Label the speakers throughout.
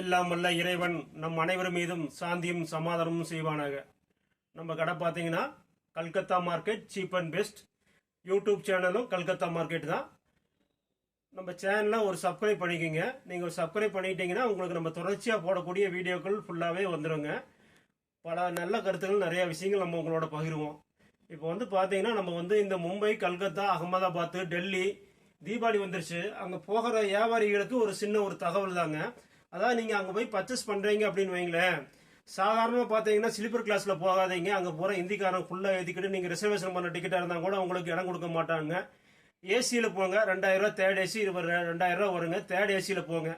Speaker 1: எல்லாம் வல்ல இறைவன் நம் அனைவர் மீதும் சாந்தியும் சமாதானமும் செய்வானாக. நம்ம கடை பார்த்தீங்கன்னா Calcutta market cheap and best. YouTube சேனலும் கல்கத்தா மார்க்கெட் தான். நம்ம சேனலை ஒரு சப்ஸ்கிரைப் பண்ணிக்கோங்க. நீங்கள் ஒரு சப்ஸ்கிரைப் பண்ணிட்டீங்கன்னா உங்களுக்கு நம்ம தொடர்ச்சியாக போடக்கூடிய வீடியோக்கள் ஃபுல்லாகவே வந்துருங்க. பல நல்ல கருத்துக்கள் நிறையா விஷயங்கள் நம்ம உங்களோட பகிர்வோம். இப்போ வந்து பார்த்தீங்கன்னா நம்ம வந்து இந்த மும்பை கல்கத்தா அகமதாபாத் டெல்லி தீபாவளி வந்துருச்சு. அங்கே போகிற வியாபாரிகளுக்கு ஒரு சின்ன ஒரு தகவல் தாங்க. அதாவது நீங்கள் அங்கே போய் பர்ச்சேஸ் பண்ணுறீங்க அப்படின்னு வைங்களேன். சாதாரணமாக பார்த்தீங்கன்னா ஸ்லீப்பர் கிளாஸில் போகாதீங்க. அங்கே போகிற இந்திக்காரன் ஃபுல்லாக ஏற்றிக்கிட்டு நீங்கள் ரிசர்வேஷன் பண்ண டிக்கெட்டாக இருந்தால் கூட உங்களுக்கு இடம் கொடுக்க மாட்டாங்க. ஏசியில் போங்க ரெண்டாயிரம் தேர்ட் ஏசி இருபது ரூபா வருங்க தேர்ட் ஏசியில் போங்க.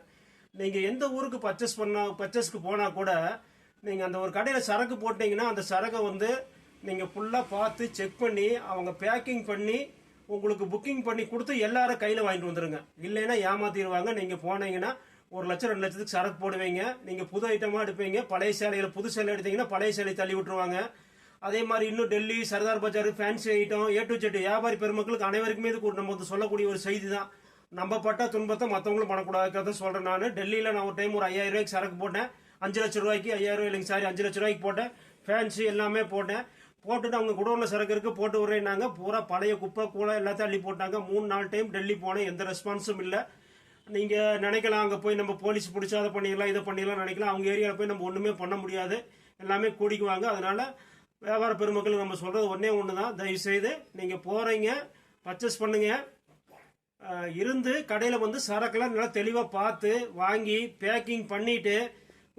Speaker 1: நீங்கள் எந்த ஊருக்கு பர்ச்சேஸ் பண்ணால் பர்ச்சேஸ்க்கு போனால் கூட நீங்கள் அந்த ஒரு கடையில் சரக்கு போட்டிங்கன்னா அந்த சரக்கை வந்து நீங்கள் ஃபுல்லாக பார்த்து செக் பண்ணி அவங்க பேக்கிங் பண்ணி உங்களுக்கு புக்கிங் பண்ணி கொடுத்து எல்லாரும் கையில் வாங்கிட்டு வந்துடுங்க இல்லைன்னா ஏமாத்திடுவாங்க. நீங்கள் போனீங்கன்னா ஒரு லட்சம் ரெண்டு லட்சத்துக்கு சரக்கு போடுவீங்க. நீங்கள் புது ஐட்டமாக எடுப்பீங்க. பழைய சேலையில் புது சேலை எடுத்தீங்கன்னா பழைய சேலை தள்ளி விட்டுருவாங்க. அதே மாதிரி இன்னும் Delhi Sardar Bazar fancy item A to Z வியாபாரி பெருமக்களுக்கு அனைவருக்குமே இது நம்ம வந்து சொல்லக்கூடிய ஒரு செய்தி தான். நம்ம பட்ட துன்பத்தை மற்றவங்களும் பண்ணக்கூடாதுக்கிறத சொல்கிறேன் நான். டெல்லியில் நான் ஒரு டைம் ஒரு ஐயாயிரம் ரூபாய்க்கு சரக்கு போட்டேன். அஞ்சு லட்ச ரூபாய்க்கு ஐயாயிரம் ரூபாய் இல்லைங்க சாரி அஞ்சு லட்ச ரூபாய்க்கு போட்டேன். ஃபேன்சி எல்லாமே போட்டேன். போட்டுட்டு அவங்க குடோனில் சரக்கு இருக்கு போட்டு விடுறேன்னாங்க. பூரா பழைய குப்பை கூட எல்லாத்தையும் அள்ளி போட்டாங்க. மூணு நாலு டைம் டெல்லி போனேன். எந்த ரெஸ்பான்ஸும் இல்லை. நீங்க நினைக்கலாம் அங்க போய் நம்ம போலீஸ் பிடிச்சா அதை பண்ணிடலாம் இதை பண்ணிடலாம் நினைக்கலாம். அவங்க ஏரியாவில் போய் நம்ம ஒண்ணுமே பண்ண முடியாது. எல்லாமே கூடிக்குவாங்க. அதனால வியாபார பெருமக்களுக்கு நம்ம சொல்றது ஒன்னே ஒன்று தான் தயவு செய்து நீங்க போறீங்க பர்ச்சேஸ் பண்ணுங்க. இருந்து கடையில் வந்து சரக்குலாம் நல்லா தெளிவாக பார்த்து வாங்கி பேக்கிங் பண்ணிட்டு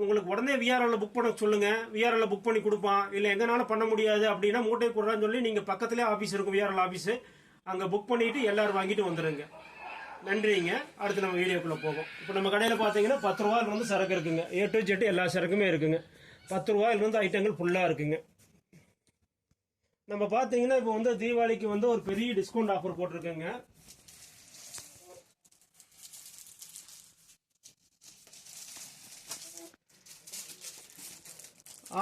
Speaker 1: உங்களுக்கு உடனே விஆர்எல்ல புக் பண்ண சொல்லுங்க. விஆர்எல்ல புக் பண்ணி கொடுப்பான். இல்லை எங்கனாலும் பண்ண முடியாது அப்படின்னா மூட்டை கொடுறான்னு சொல்லி நீங்கள் பக்கத்துலேயே ஆஃபீஸ் இருக்கும் விஆர்எல் ஆஃபீஸு அங்கே புக் பண்ணிட்டு எல்லாரும் வாங்கிட்டு வந்துடுங்க நன்றிங்க. அடுத்து நம்ம வீடியோக்குள்ளே போவோம். இப்போ நம்ம கடையில் பார்த்தீங்கன்னா பத்து ரூபாயிலிருந்து சரக்கு இருக்குங்க. ஏ டு ஜெட் எல்லா சரக்குமே இருக்குங்க. பத்து ரூபாயிலிருந்து ஐட்டங்கள் ஃபுல்லாக இருக்குங்க. நம்ம பார்த்தீங்கன்னா இப்போ வந்து தீபாவளிக்கு வந்து ஒரு பெரிய டிஸ்கவுண்ட் ஆஃபர் போட்டிருக்கேங்க.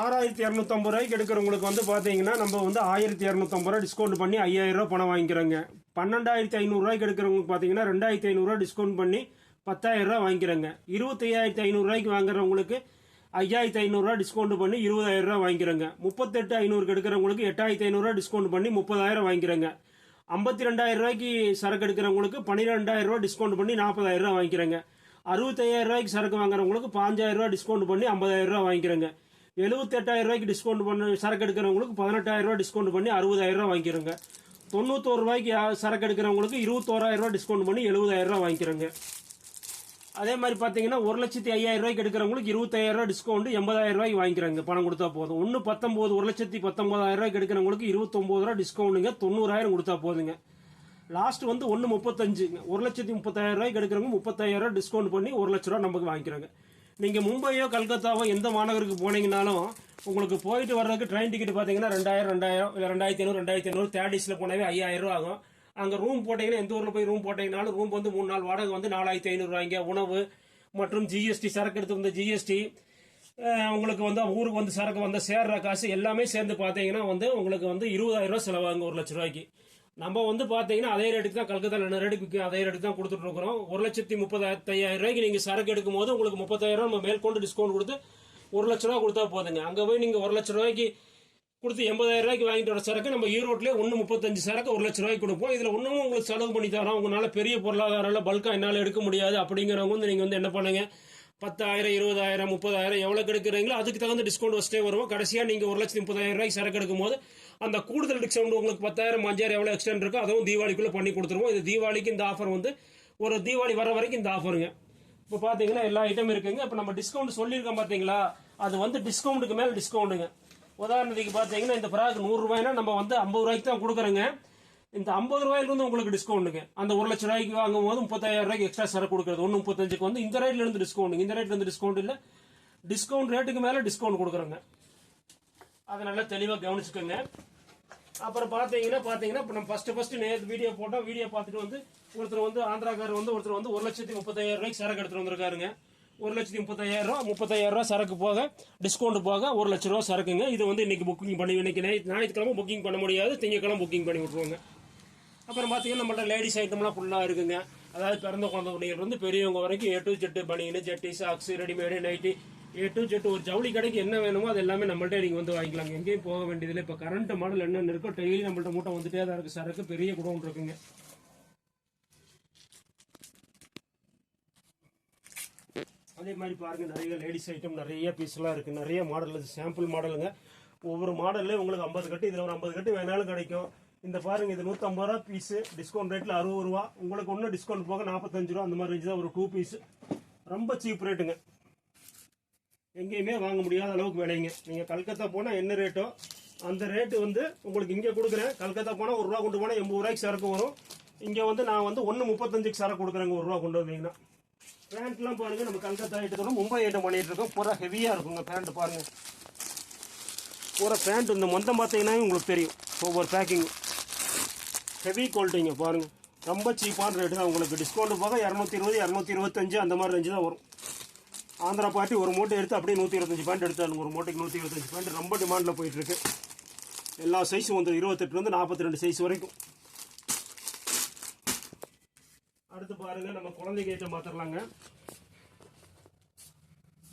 Speaker 1: ஆறாயிரத்தி இரநூத்தம்பது ரூபாய்க்கு எடுக்கிறவங்களுக்கு வந்து பார்த்தீங்கன்னா நம்ம வந்து ஆயிரத்தி இரநூத்தம்பது ரூபா டிஸ்கவுண்ட் பண்ணி ஐயாயிரம் ரூபா பணம் வாங்கிக்கிறோங்க. பன்னெண்டாயிரத்தி ஐநூறுரூவாய்க்கு எடுக்கிறவங்களுக்கு பார்த்தீங்கன்னா ரெண்டாயிரத்தி ஐநூறுரூவா டிஸ்கவுண்ட் பண்ணி பத்தாயிரம் ரூபா இருபத்தி இருபத்தையாயிரத்தி ஐநூறுரூவாய்க்கு வாங்குறவங்களுக்கு ஐயாயிரத்தி ஐநூறுரூவா டிஸ்கவுண்ட் பண்ணி இருபதாயிரரூவா வாங்கிக்கிறேங்க. முப்பத்தெட்டு ஐநூறுக்கு எடுக்கிறவங்களுக்கு எட்டாயிரத்தி ஐநூறுரூவா டிஸ்கவுண்ட் பண்ணி முப்பதாயிரம் வாங்கிக்கிறோங்க. ஐம்பத்தி ரெண்டாயிரம் ரூபாய்க்கு சரக்கு எடுக்கிறவங்களுக்கு பன்னிரெண்டாயிரம் ரூபா டிஸ்கவுண்ட் பண்ணி நாற்பதாயிரம் ரூபா வாங்கிக்கிறேங்க. அறுபத்தையாயிரம் ரூபாய்க்கு சரக்கு வாங்குறவங்களுக்கு பாஞ்சாயிரம் ரூபா டிஸ்கவுண்ட் பண்ணி ஐம்பதாயிரம் ரூபா வாங்கிக்கிறேங்க. எழுபத்தெட்டாயிரம் ரூபாய்க்கு டிஸ்கவுண்ட் பண்ணி சரக்கு எடுக்கிறவங்களுக்கு பதினெட்டாயிரம் ரூபா டிஸ்கவுண்ட் பண்ணி அறுபதாயிரம் ரூபா வாங்கிக்கிறோங்க. தொண்ணூத்தோரு ரூபாய்க்கு சரக்கு எடுக்கிறவங்களுக்கு இருபத்தோராயிரம் ரூபா டிஸ்கவுண்ட் பண்ணி எழுபதாயிரம் ரூபா வாங்கிக்கிறோங்க. அதே மாதிரி பார்த்தீங்கன்னா ஒரு லட்சத்தி ஐயாயிரம் ரூபாய்க்கு எடுக்கிறவங்களுக்கு இருபத்தாயிரம் ரூபாய் டிஸ்கவுண்ட் எண்பதாயிரம் ரூபாய்க்கு வாங்கிக்கிறாங்க. பணம் கொடுத்தா போதும். ஒன்று பத்தொம்போது ஒரு லட்சத்தி பத்தொன்பதாயிரம் ரூபாய்க்கு எடுக்கிறவங்களுக்கு இருபத்தொம்போது ரூபா டிஸ்கவுண்ட்டுங்க தொண்ணூறாயிரம் கொடுத்தா போதுங்க. லாஸ்ட் வந்து ஒன்று முப்பத்தஞ்சுங்க ஒரு லட்சத்தி முப்பத்தாயிரம் ரூபாய்க்கு எடுக்கிறவங்க முப்பத்தாயிரம் ரூபாய் டிஸ்கவுண்ட் பண்ணி ஒரு லட்ச ரூபா நமக்கு வாங்கிக்கிறாங்க. நீங்கள் மும்பையோ கல்கத்தாவோ எந்த மாநகருக்கு போனீங்கனாலும் உங்களுக்கு போயிட்டு வர்றதுக்கு ட்ரெயின் டிக்கெட் பார்த்தீங்கன்னா ரெண்டாயிரம் ரெண்டாயிரம் இல்லை ரெண்டாயிரத்தி ஐநூறு ரெண்டாயிரத்தி ஐநூறு தேர்டிஸில் போனாவே ஐயாயிரம் ரூபா ஆகும். அங்கே ரூம் போட்டிங்கன்னா எந்த ஊரில் போய் ரூம் போட்டீங்கனாலும் ரூம் வந்து மூணு நாள் வாடகை வந்து நாலாயிரத்தி ஐநூறுரூவாய்ங்க உணவு மற்றும் ஜிஎஸ்டி சரக்கு எடுத்து வந்த ஜிஎஸ்டி உங்களுக்கு வந்து ஊருக்கு வந்து சரக்கு வந்து சேர்ற காசு எல்லாமே சேர்ந்து பார்த்தீங்கன்னா வந்து உங்களுக்கு வந்து இருபதாயிரம் ரூபா செலவாகுங்க ஒரு லட்ச ரூபாய்க்கு. நம்ம வந்து பார்த்தீங்கன்னா அதே ரேட்டுக்கு தான் கல்கத்தால என்ன ரேட்டுக்கு விற்கும் அதே ரேட்டுக்கு தான் கொடுத்துட்டு இருக்கிறோம். ஒரு லட்சத்தி முப்பதாயிரம் ரூபாய்க்கு நீங்கள் சரக்கு எடுக்கும் போது உங்களுக்கு முப்பத்தாயிரம் ரூபாய் நம்ம மேற்கொண்டு டிஸ்கவுண்ட் கொடுத்து ஒரு லட்ச ரூபா கொடுத்தா போதுங்க. அங்கே போய் நீங்கள் ஒரு லட்ச ரூபாய்க்கு கொடுத்து எண்பதாயிரம் ரூபாய்க்கு வாங்கிட்டு வர சரக்கு நம்ம ஈரோட்லேயே ஒன்று முப்பத்தஞ்சு சரக்கு ஒரு லட்ச ரூபாய்க்கு கொடுப்போம். இதில் ஒன்றும் உங்களுக்கு செலவு பண்ணி தரோம் உங்களால் பெரிய பொருளாதாரம் பல்காக என்னால் எடுக்க முடியாது அப்படிங்கிறவங்க வந்து நீங்கள் வந்து என்ன பண்ணுங்க? பத்தாயிரம் இருபதாயிரம் முப்பதாயிரம் எவ்வளோக்கு எடுக்கிறீங்களோ அதுக்கு தகுந்த டிஸ்கவுண்ட் வச்சுட்டே வருவோம். கடைசியாக நீங்கள் ஒரு லட்சத்தி முப்பதாயிரம் ரூபாய்க்கு சரக்கு எடுக்கும் போது அந்த கூடுதல் டிஸ்கவுண்ட் உங்களுக்கு பத்தாயிரம் அஞ்சாயிரம் எவ்வளோ எக்ஸ்டெண்ட் இருக்கோ அதுவும் தீபாவளிக்குள்ளே பண்ணி கொடுத்துருவோம். இது தீபாவளிக்கு இந்த ஆஃபர் வந்து ஒரு தீபாவளி வர வரைக்கும் இந்த ஆஃபருங்க இப்போ பார்த்தீங்கன்னா எல்லா ஐட்டம் இருக்குங்க. இப்போ நம்ம டிஸ்கவுண்ட் சொல்லியிருக்கோம் பார்த்தீங்களா அது வந்து டிஸ்கவுண்ட்டுக்கு மேலே டிஸ்கவுண்ட்டுங்க உதாரணத்துக்கு பார்த்தீங்கன்னா இந்த ஃப்ராக் நூறுரூவாய்னா நம்ம வந்து ஐம்பது ரூபாய்க்கு தான் கொடுக்குறோங்க. இந்த ஐம்பது ரூபாயிலிருந்து உங்களுக்கு டிஸ்கவுண்ட்டுங்க அந்த ஒரு லட்ச ரூபாய்க்கு வாங்கும் போது முப்பத்தாயிரம் ரூபாய்க்கு எக்ஸ்ட்ரா சரக்கு கொடுக்குறது. ஒன்று முப்பத்தஞ்சுக்கு வந்து இந்த ரேட்ல இருந்து டிஸ்கவுண்ட் இந்த ரேட்ல இருந்து டிஸ்கவுண்ட் இல்லை. டிஸ்கவுண்ட் ரேட்டுக்கு மேலே டிஸ்கவுண்ட் கொடுக்குறோங்க. அதை நல்லா தெளிவாக கவனிச்சுக்கோங்க. அப்புறம் பார்த்தீங்கன்னா பார்த்தீங்கன்னா இப்போ நம்ம ஃபர்ஸ்ட் ஃபர்ஸ்ட் நேற்று வீடியோ போட்டோம் வீடியோ பார்த்துட்டு வந்து ஒருத்தர் வந்து ஆந்திராக்காரர் வந்து ஒருத்தர் வந்து ஒரு லட்சத்தி முப்பத்தாயிரம் ரூபாய்க்கு சரக்கு எடுத்துட்டு வந்திருக்காருங்க. ஒரு லட்சத்தி முப்பத்தாயிரம் ரூபா முப்பத்தாயிரம் ரூபா சரக்கு போக டிஸ்கவுண்ட் போக ஒரு லட்ச ரூபா சரக்குங்க. இது வந்து இன்னைக்கு புக்கிங் பண்ணி இன்னைக்கு ஞாயிற்றுக்கிழமை புக்கிங் பண்ண முடியாது. திங்கக்கிழமை புக்கிங் பண்ணி விட்ருவாங்க அப்புறம் பார்த்தீங்கன்னா நம்மள்ட்ட லேடிஸ் ஐட்டம்லாம் ஃபுல்லாக இருக்குங்க. அதாவது பிறந்த குழந்தைகள் இருந்து பெரியவங்க வரைக்கும் ஏ டு ஜெட்டு பனியனு ஜெட்டி socks readymade nighty A to Z ஒரு ஜவுளி கடைக்கு என்ன வேணுமோ அது எல்லாமே நம்மள்ட்ட நீங்கள் வந்து வாங்கிக்கலாங்க. எங்கேயும் போக வேண்டியதில்லை. இப்போ கரண்ட் மாடல் என்னென்ன இருக்கோ டெய்லி நம்மள்ட்ட மூட்டை வந்துட்டே தான் இருக்குது சரக்கு பெரிய குடோன் இருக்குங்க. அதே மாதிரி பாருங்க நிறைய லேடிஸ் ஐட்டம் நிறைய பீஸ்லாம் இருக்குது நிறைய மாடல் சாம்பிள் மாடலுங்க ஒவ்வொரு மாடல்ல உங்களுக்கு ஐம்பது கட்டு இதில் ஒரு ஐம்பது கட்டு வேணாலும் கிடைக்கும். இந்த பாருங்க இது நூற்றம்பது ரூபா பீஸ் டிஸ்கவுண்ட் ரேட்ல அறுபது ரூபா. உங்களுக்கு ஒன்றும் டிஸ்கவுண்ட் போக நாற்பத்தஞ்சு ரூபா. அந்த மாதிரி தான் ஒரு டூ பீஸ் ரொம்ப சீப் ரேட்டுங்க எங்கேயுமே வாங்க முடியாத அளவுக்கு விலைங்க. நீங்கள் கல்கத்தா போனால் என்ன ரேட்டோ அந்த ரேட்டு வந்து உங்களுக்கு இங்கே கொடுக்குறேன். கல்கத்தா போனால் ஒரு ரூபா கொண்டு போனால் எண்பது ரூபாய்க்கு சரக்கு வரும். இங்கே வந்து நான் வந்து ஒன்று முப்பத்தஞ்சுக்கு சரக்கு கொடுக்குறேங்க ஒரு ரூபா கொண்டு வந்தீங்கன்னா. பேண்ட்லாம் பாருங்கள் நம்ம கல்கத்தா ஐட்டத்தோட மும்பை ஐட்டம் பண்ணிகிட்டு இருக்கோம். பூரா ஹெவியாக இருக்குங்க பேண்ட் பாருங்கள் பூரா பேண்ட் இந்த மொத்தம் பார்த்தீங்கன்னா உங்களுக்கு தெரியும். ஒவ்வொரு பேக்கிங்கும் ஹெவி குவாலிட்டிங்க பாருங்கள் ரொம்ப சீப்பான ரேட்டு தான். உங்களுக்கு டிஸ்கவுண்ட் போக இரநூத்தி இருபது இரநூத்தி இருபத்தஞ்சு அந்த மாதிரி ரேஞ்சு தான் வரும். ஆந்திரா பார்ட்டி ஒரு மூட்டை எடுத்து அப்படியே நூற்றி இருபத்தஞ்சு பேண்ட் எடுத்தாலும் ஒரு மூட்டைக்கு நூற்றி இருபத்தஞ்சு பேண்ட் ரொம்ப டிமாண்டில் போயிட்டுருக்கு எல்லா சைஸும் வந்து இருபத்தெட்டுலேருந்து நாற்பத்தி ரெண்டு சைஸ் வரைக்கும். அடுத்து பாருங்கள் நம்ம குழந்தைங்க ஐட்டம் பார்த்துடலாங்க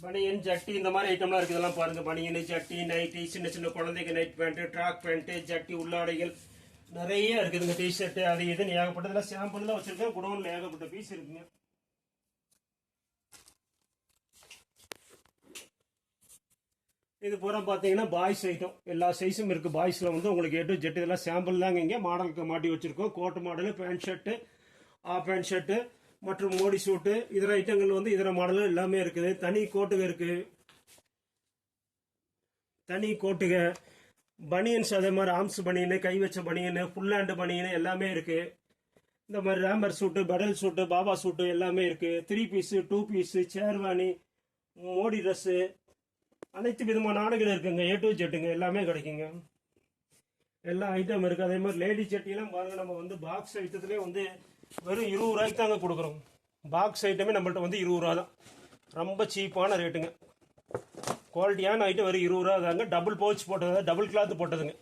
Speaker 1: பனியன் ஜட்டி இந்த மாதிரி ஐட்டம்லாம் இருக்குது இதெல்லாம் பனியன் ஜட்டி நைட்டி சின்ன சின்ன குழந்தைங்க நைட் பேண்ட்டு ட்ராக் பேண்ட்டு ஜட்டி உள்ளாடைகள் நிறைய இருக்குதுங்க டிஷர்ட்டு அது இதுன்னு ஏகப்பட்டதுல சாம்பிள் தான் வச்சிருக்கேன். குடோனில் ஏகப்பட்ட பீஸ் இருக்குங்க. இது பூரா பார்த்தீங்கன்னா பாய்ஸ் ஐட்டம் எல்லா சைஸும் இருக்குது பாய்ஸில் வந்து உங்களுக்கு எட்டு ஜெட் இதெல்லாம் சாம்பிள் தாங்க இங்கே. மாடலுக்கு மாட்டி வச்சுருக்கோம். Coat model pant shirt half pant shirt மற்றும் மோடி சூட்டு இதர ஐட்டங்கள் வந்து இதர மாடலும் எல்லாமே இருக்குது. தனி கோட்டுக இருக்குது தனி கோட்டுக பனியன்ஸ் அதே மாதிரி ஆம்ஸ் பனியனு கை வச்ச பனியனு ஃபுல் ஹேண்டு பனியனு எல்லாமே இருக்குது இந்த மாதிரி ரேம்பர் சூட்டு பெடல் சூட்டு பாபா சூட்டு எல்லாமே இருக்குது three piece two piece sherwani Modi dress அனைத்து விதமான ஆடைகள் இருக்குங்க. ஏ டு ஜெட்டுங்க எல்லாமே கிடைக்குங்க. எல்லா ஐட்டம் இருக்குது அதே மாதிரி லேடி சட்டியெல்லாம் பாருங்க. நம்ம வந்து பாக்ஸ் ஐட்டத்துலேயே வந்து வெறும் இருபது ரூபாய்க்கு தாங்க கொடுக்குறோம். பாக்ஸ் ஐட்டமே நம்மள்ட்ட வந்து இருபது ரூபா தான். ரொம்ப சீப்பான ரேட்டுங்க குவாலிட்டியான ஐட்டம் வெறும் இருபது ரூபா தாங்க. டபுள் பவுச் போட்டது டபுள் கிளாத் போட்டதுங்க.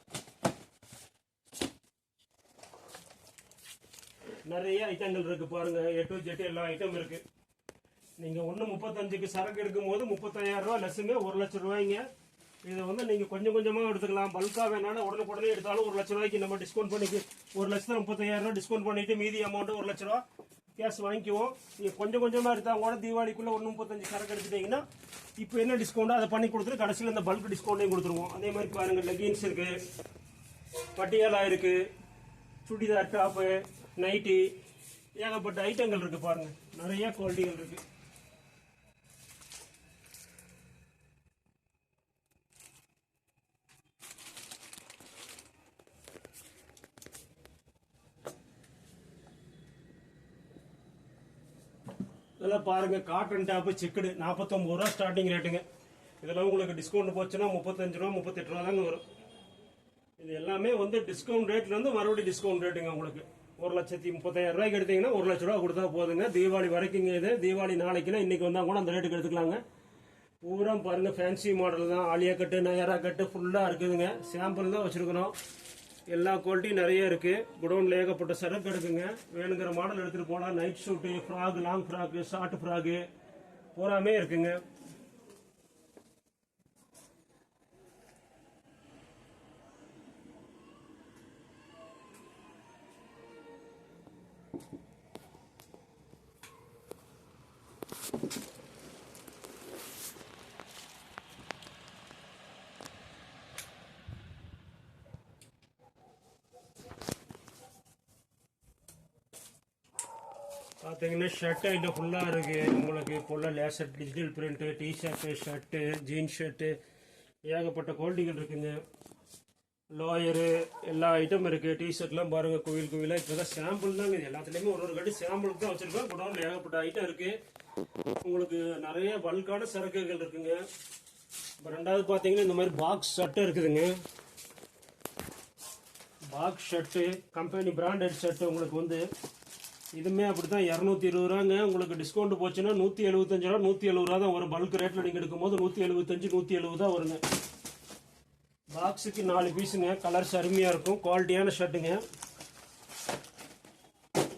Speaker 1: நிறைய ஐட்டங்கள் இருக்கு பாருங்க. எட்டு ஜெட்டு ஜெட் எல்லா ஐட்டம் இருக்கு. நீங்க ஒன்று முப்பத்தஞ்சுக்கு சரக்கு எடுக்கும்போது முப்பத்தாயிரம் ரூபா லட்சங்க ஒரு லட்சம் ரூபாய்ங்க. இதை வந்து நீங்க கொஞ்சம் கொஞ்சமா எடுத்துக்கலாம். பல்காக வேணாலும் உடனுக்குடனே எடுத்தாலும் ஒரு லட்ச ரூபாய்க்கு நம்ம டிஸ்கவுண்ட் பண்ணிக்கு ஒரு லட்சத்தில் முப்பத்தாயிரம் ரூபாய் டிஸ்கவுண்ட் பண்ணிட்டு மீதி அமௌண்ட் ஒரு லட்ச ரூபா கேஷ் வாங்கிக்குவோம். நீங்கள் கொஞ்சம் கொஞ்சமாக எடுத்தா கூட தீபாவளிக்குள்ளே ஒன்று முப்பத்தஞ்சு சரக்கு எடுத்துட்டீங்கன்னா இப்போ என்ன டிஸ்கவுண்டோ அதை பண்ணி கொடுத்துட்டு கடைசியில் இந்த பல்க் டிஸ்கவுண்ட்டையும் கொடுத்துருவோம். அதே மாதிரி பாருங்கள் லெகின்ஸ் இருக்குது பட்டியாலா இருக்குது சுடிதார் டாப்பு நைட்டி ஏகப்பட்ட ஐட்டங்கள் இருக்குது பாருங்கள் நிறைய குவாலிட்டிகள் இருக்குது இதெல்லாம் பாருங்க காட்டன் டாப்பு செக்குடு நாற்பத்தொம்பது ரூபா ஸ்டார்டிங் ரேட்டுங்க இதெல்லாம் உங்களுக்கு டிஸ்கவுண்ட் போச்சுன்னா முப்பத்தஞ்சு ரூபா முப்பத்தெட்டு ரூபா தாங்க வரும். இது எல்லாமே வந்து டிஸ்கவுண்ட் ரேட்ல இருந்து மறுபடியும் டிஸ்கவுண்ட் ரேட்டுங்க உங்களுக்கு. ஒரு லட்சத்தி முப்பத்தாயிரம் ரூபாய்க்கு எடுத்தீங்கன்னா ஒரு லட்ச ரூபா கொடுத்தா போதுங்க. தீபாவளி வரைக்குங்க இது. தீபாவளி நாளைக்குன்னா இன்னைக்கு வந்தா கூட அந்த ரேட்டுக்கு எடுத்துக்கலாங்க. பூரா பாருங்க ஃபேன்சி மாடல் தான். ஆலியா கட்டு நயரா கட்டு ஃபுல்லாக இருக்குதுங்க. சாம்பிள் தான் வச்சிருக்கிறோம். எல்லா குவாலிட்டியும் நிறைய இருக்கு. குடோன்ல ஏகப்பட்ட சரக்கு எடுக்குங்க. வேணுங்கிற மாடல் எடுத்துட்டு போகலாம் night suit frock long frock short frock பூராமே இருக்குங்க. பார்த்தீங்கன்னா ஷர்ட்டு ஐட்டம் ஃபுல்லாக இருக்குது உங்களுக்கு ஃபுல்லாக laser digital print t shirt shirt jeans shirt ஏகப்பட்ட குவாலிட்டிகள் இருக்குங்க. லோயரு எல்லா ஐட்டம் இருக்குது டிஷர்ட்லாம் பாருங்கள் கோவில் கோவிலாக இப்போ தான் சாம்பிள் தாங்க இது. எல்லாத்துலேயுமே ஒரு ஒரு கட்டி சாம்பிளுக்கு தான் வச்சுருக்கோம். குடோனில் ஏகப்பட்ட ஐட்டம் இருக்குது உங்களுக்கு நிறைய பல்கான சரக்குகள் இருக்குங்க. இப்போ ரெண்டாவது பார்த்தீங்கன்னா இந்த மாதிரி பாக்ஸ் ஷர்ட்டு இருக்குதுங்க. Box shirt company branded shirt உங்களுக்கு வந்து இதுமே அப்படி தான் இரநூத்தி இருபது ரூபாங்க. உங்களுக்கு டிஸ்கவுண்ட் போச்சுன்னா நூற்றி எழுபத்தஞ்சு ரூபா நூற்றி எழுபது ரூபா தான் வரும். பல்க் ரேட்டில் நீங்கள் எடுக்கும்போது நூற்றி எழுபத்தஞ்சு நூற்றி எழுபது தான் வருங்க பாக்ஸுக்கு நாலு பீஸுங்க. கலர்ஸ் அருமையாக இருக்கும். குவாலிட்டியான ஷர்ட்டுங்க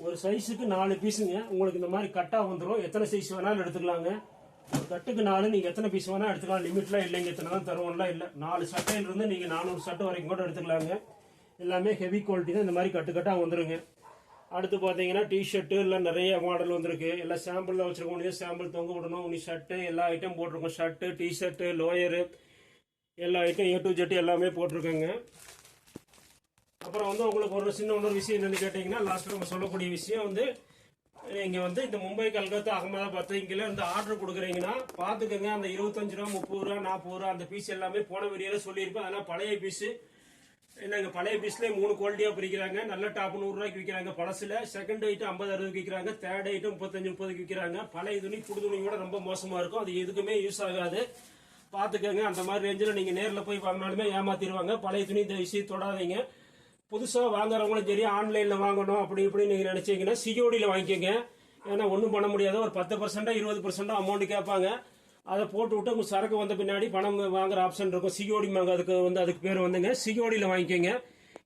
Speaker 1: ஒரு சைஸுக்கு நாலு பீஸுங்க. உங்களுக்கு இந்த மாதிரி கட்டாக வந்துடும் எத்தனை சைஸ் வேணாலும் எடுத்துக்கலாங்க. ஒரு கட்டுக்கு நாலு நீங்கள் எத்தனை பீஸ் வேணால் எடுத்துக்கலாம். லிமிட்லாம் இல்லைங்க. எத்தனை தான் தருவோம்லாம் இல்லை. நாலு சட்டையிலிருந்து நீங்கள் நானூறு சட்டை வரைக்கும் கூட எடுத்துக்கலாங்க. எல்லாமே ஹெவி குவாலிட்டி தான். இந்த மாதிரி கட்டு கட்டாக வந்துருங்க. அடுத்து பார்த்தீங்கன்னா டிஷர்ட்டு இல்லை நிறைய மாடல் வந்திருக்கு. எல்லாம் சாம்பிளில் வச்சுருக்கோம். இதே சாம்பிள் தொங்க விடணும். உனி ஷர்ட்டு எல்லா ஐட்டம் போட்டிருக்கோம். ஷர்ட்டு டிஷர்ட்டு லோயரு எல்லா ஐட்டம் ஏ டு ஜெட்டு எல்லாமே போட்டிருக்கோங்க. அப்புறம் வந்து உங்களுக்கு ஒரு சின்ன ஒன்று விஷயம் என்னென்னு கேட்டிங்கன்னா லாஸ்ட்டில் நம்ம சொல்லக்கூடிய விஷயம் வந்து நீங்கள் வந்து இந்த மும்பை கல்கத்தா அகமதாபாத் இங்கெல்லாம் வந்து ஆர்டர் கொடுக்குறீங்கன்னா பார்த்துக்கோங்க. அந்த இருபத்தஞ்சு ரூபா முப்பது ரூபா நாற்பது ரூபா அந்த பீஸ் எல்லாமே போன வீடியோவில் சொல்லியிருப்பேன். அதெல்லாம் பழைய பீஸு என்னங்க பழைய பீஸ்லேயே மூணு குவாலிட்டியாக பிரிக்கிறாங்க. நல்ல டாப் நூறுரூவாய்க்கு விற்கிறாங்க. பழசில் செகண்ட் ஐட்டம் ஐம்பது அறுபதுக்கு விற்கிறாங்க. தேர்ட் ஐட்டம் முப்பத்தஞ்சு முப்பதுக்கு விற்கிறாங்க. பழைய துணி புது துணி கூட ரொம்ப மோசமாக இருக்கும். அது எதுக்குமே யூஸ் ஆகாது. பார்த்துக்கோங்க அந்த மாதிரி ரேஞ்சில் நீங்கள் நேரில் போய் வாங்கினாலுமே ஏமாத்திடுவாங்க. பழைய துணி இந்த விஷயம் தொடாதீங்க. புதுசாக வாங்குறவங்களும் சரி ஆன்லைனில் வாங்கணும் அப்படி இப்படி நீங்கள் நினச்சிங்கன்னா சிஓடியில் வாங்கிக்கோங்க. ஏன்னா ஒன்றும் பண்ண முடியாது ஒரு பத்து பர்சன்டோ இருபது பர்சன்டோ அமௌண்ட் கேட்பாங்க. அதை போட்டு விட்டு உங்கள் சரக்கு வந்த பின்னாடி பணம் வாங்குற ஆப்ஷன் இருக்கும். சிஓடி வாங்க அதுக்கு வந்து அதுக்கு பேர் வந்துங்க. சிஓடியில் வாங்கிக்கோங்க.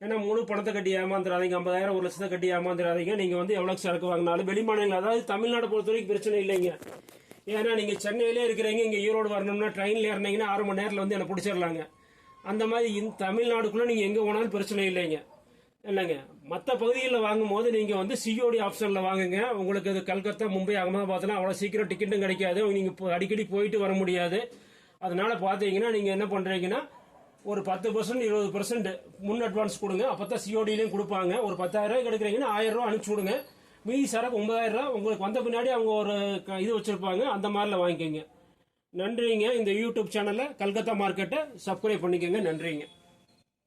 Speaker 1: ஏன்னா முழு பணத்தை கட்டி ஏமாந்துடாதீங்க ஐம்பதாயிரம் ஒரு லட்சத்தை கட்டி ஏமாந்துடாதீங்க நீங்கள் வந்து எவ்வளோ சரக்கு வாங்கினாலும் வெளிமாநிலங்கள் அதாவது தமிழ்நாடு பொறுத்த வரைக்கும் பிரச்சனை இல்லைங்க. ஏன்னா நீங்கள் சென்னையிலே இருக்கிறீங்க இங்கே ஈரோடு வரணும்னா ட்ரெயினில் ஏறினீங்கன்னா ஆறு மணி நேரத்தில் வந்து என்னை பிடிச்சிடலாங்க. அந்த மாதிரி இந்த தமிழ்நாடுக்குள்ளே நீங்கள் எங்கே போனாலும் பிரச்சனை இல்லைங்க. இல்லைங்க மற்ற பகுதிகளில் வாங்கும்போது நீங்கள் வந்து சிஓடி ஆப்ஷனில் வாங்குங்க. உங்களுக்கு இது கல்கத்தா மும்பை அகமதாபாத்லாம் அவ்வளோ சீக்கிரம் டிக்கெட்டும் கிடைக்காது. நீங்கள் இப்போ அடிக்கடி போயிட்டு வர முடியாது. அதனால பார்த்தீங்கன்னா நீங்கள் என்ன பண்ணுறீங்கன்னா ஒரு பத்து பர்சன்ட் இருபது பர்சன்ட் முன் அட்வான்ஸ் கொடுங்க. அப்போ தான் சிஓடிலையும் கொடுப்பாங்க. ஒரு பத்தாயிரம் ரூபாய் எடுக்கிறீங்கன்னா ஆயிரம் ரூபா அனுப்பிச்சி விடுங்க. மீதி சரக்கு ஒன்பதாயிரம் ரூபா உங்களுக்கு வந்த பின்னாடி அவங்க ஒரு க- இது வச்சுருப்பாங்க. அந்த மாதிரில வாங்கிக்கோங்க. நன்றிங்க. இந்த யூடியூப் சேனலை கல்கத்தா மார்க்கெட்டை சப்ஸ்கிரைப் பண்ணிக்கோங்க. நன்றிங்க.